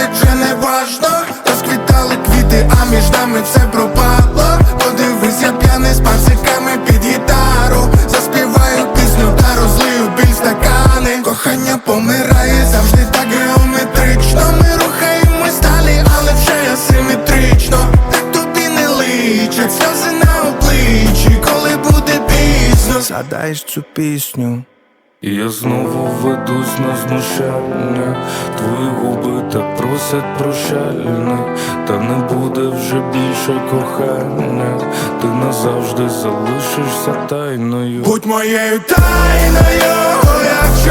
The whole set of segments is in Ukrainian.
роблять вже не важно. Розквітали квіти, а між нами це пропало. Подивись, я п'яний з пациками під гітару. Заспіваю пісню та розлию біль стакани. Кохання помирає завжди так геометрично. Ми рухаємось далі, але вже асиметрично. Так тобі не личать сльози на обличчі, коли буде пізно. Згадаєш цю пісню І я знову ведусь на знущання Твої губи так просять прощальне. Та не буде вже більше кохання. Ти назавжди залишишся тайною. Будь моєю тайною, якщо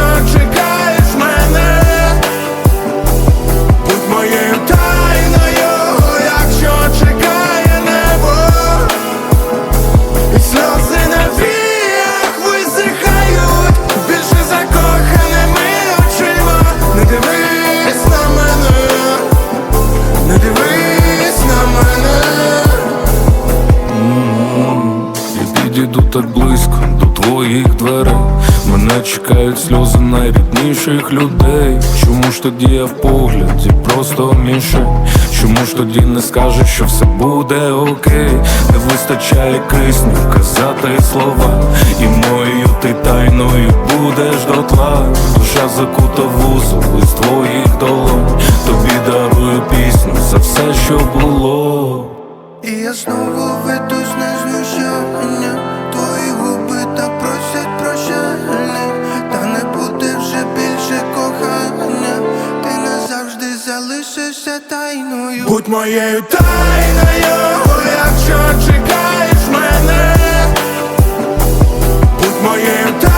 підійду так близько до твоїх дверей. Мене чекають сльози найрідніших людей. Чому ж тоді я в погляді просто мішень? Чому ж тоді не скажеш, що все буде окей? Не вистачає кисню казати слова. І моєю ти тайною будеш дотла. Душа закута вузол із твоїх долонь. Тобі дарую пісню за все, що було. І я знову ведусь на знущання назавжди залишишся тайною. Будь моєю тайною, якщо чекаєш мене. Будь моєю тайною,